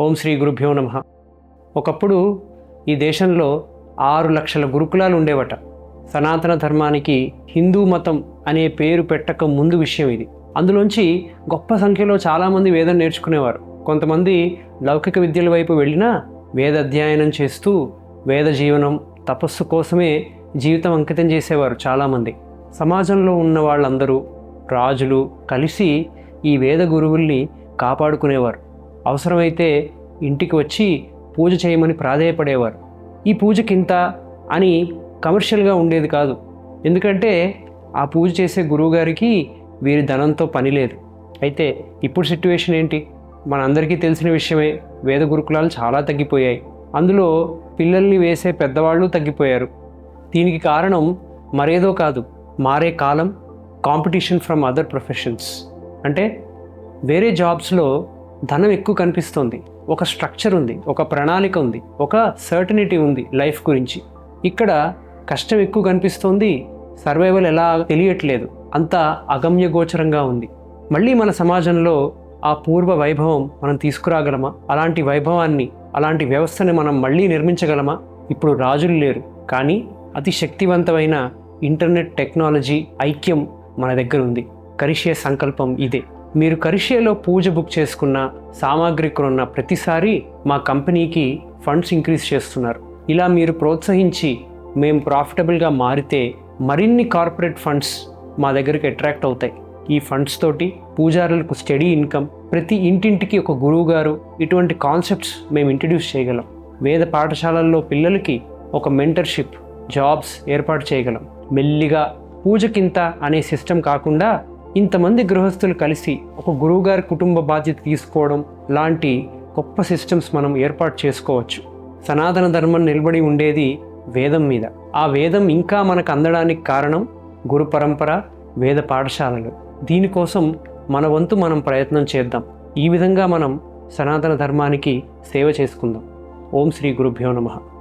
ఓం శ్రీ గురుభ్యో నమ. ఒకప్పుడు ఈ దేశంలో ఆరు లక్షల గురుకులాలు ఉండేవట. సనాతన ధర్మానికి హిందూ మతం అనే పేరు పెట్టక ముందు విషయం ఇది. అందులోంచి గొప్ప సంఖ్యలో చాలామంది వేదం నేర్చుకునేవారు. కొంతమంది లౌకిక విద్యల వైపు వెళ్ళినా వేద అధ్యయనం చేస్తూ వేద జీవనం తపస్సు కోసమే జీవితం అంకితం చేసేవారు చాలామంది. సమాజంలో ఉన్న వాళ్ళందరూ రాజులు కలిసి ఈ వేద గురువుల్ని కాపాడుకునేవారు. అవసరమైతే ఇంటికి వచ్చి పూజ చేయమని ప్రాధేయపడేవారు. ఈ పూజకింత అని కమర్షియల్గా ఉండేది కాదు. ఎందుకంటే ఆ పూజ చేసే గురువుగారికి వీరి ధనంతో పని లేదు. అయితే ఇప్పుడు సిట్యువేషన్ ఏంటి? మనందరికీ తెలిసిన విషయమే వేద గురుకులాలు చాలా తగ్గిపోయాయి. అందులో పిల్లల్ని వేసే పెద్దవాళ్ళు తగ్గిపోయారు. దీనికి కారణం మరేదో కాదు మారే కాలం కాంపిటీషన్ ఫ్రమ్ అదర్ ప్రొఫెషన్స్. అంటే వేరే జాబ్స్లో ధనం ఎక్కువ కనిపిస్తోంది. ఒక స్ట్రక్చర్ ఉంది ఒక ప్రణాళిక ఉంది ఒక సర్టనిటీ ఉంది లైఫ్ గురించి. ఇక్కడ కష్టం ఎక్కువ కనిపిస్తోంది సర్వైవల్ ఎలా తెలియట్లేదు అంత అగమ్యగోచరంగా ఉంది. మళ్ళీ మన సమాజంలో ఆ పూర్వ వైభవం మనం తీసుకురాగలమా? అలాంటి వైభవాన్ని అలాంటి వ్యవస్థని మనం మళ్ళీ నిర్మించగలమా? ఇప్పుడు రాజులు లేరు కానీ అతి శక్తివంతమైన ఇంటర్నెట్ టెక్నాలజీ ఐక్యం మన దగ్గర ఉంది. కరిషే సంకల్పం ఇదే. మీరు కరిషేలో పూజ బుక్ చేసుకున్న సామాగ్రి కొన్న ప్రతిసారి మా కంపెనీకి ఫండ్స్ ఇంక్రీజ్ చేస్తున్నారు. ఇలా మీరు ప్రోత్సహించి మేము ప్రాఫిటబుల్గా మారితే మరిన్ని కార్పొరేట్ ఫండ్స్ మా దగ్గరికి అట్రాక్ట్ అవుతాయి. ఈ ఫండ్స్ తోటి పూజారులకు స్టడీ ఇన్కమ్ ప్రతి ఇంటింటికి ఒక గురువు గారు ఇటువంటి కాన్సెప్ట్స్ మేము ఇంట్రడ్యూస్ చేయగలం. వేద పాఠశాలల్లో పిల్లలకి ఒక మెంటర్షిప్ జాబ్స్ ఏర్పాటు చేయగలం. మెల్లిగా పూజకింత అనే సిస్టమ్ కాకుండా ఇంతమంది గృహస్థులు కలిసి ఒక గురువుగారి కుటుంబ బాధ్యత తీసుకోవడం లాంటి గొప్ప సిస్టమ్స్ మనం ఏర్పాటు చేసుకోవచ్చు. సనాతన ధర్మం నిలబడి ఉండేది వేదం మీద. ఆ వేదం ఇంకా మనకు అందడానికి కారణం గురు పరంపర వేద పాఠశాలలు. దీనికోసం మన వంతు మనం ప్రయత్నం చేద్దాం. ఈ విధంగా మనం సనాతన ధర్మానికి సేవ చేసుకుందాం. ఓం శ్రీ గురుభ్యో నమః.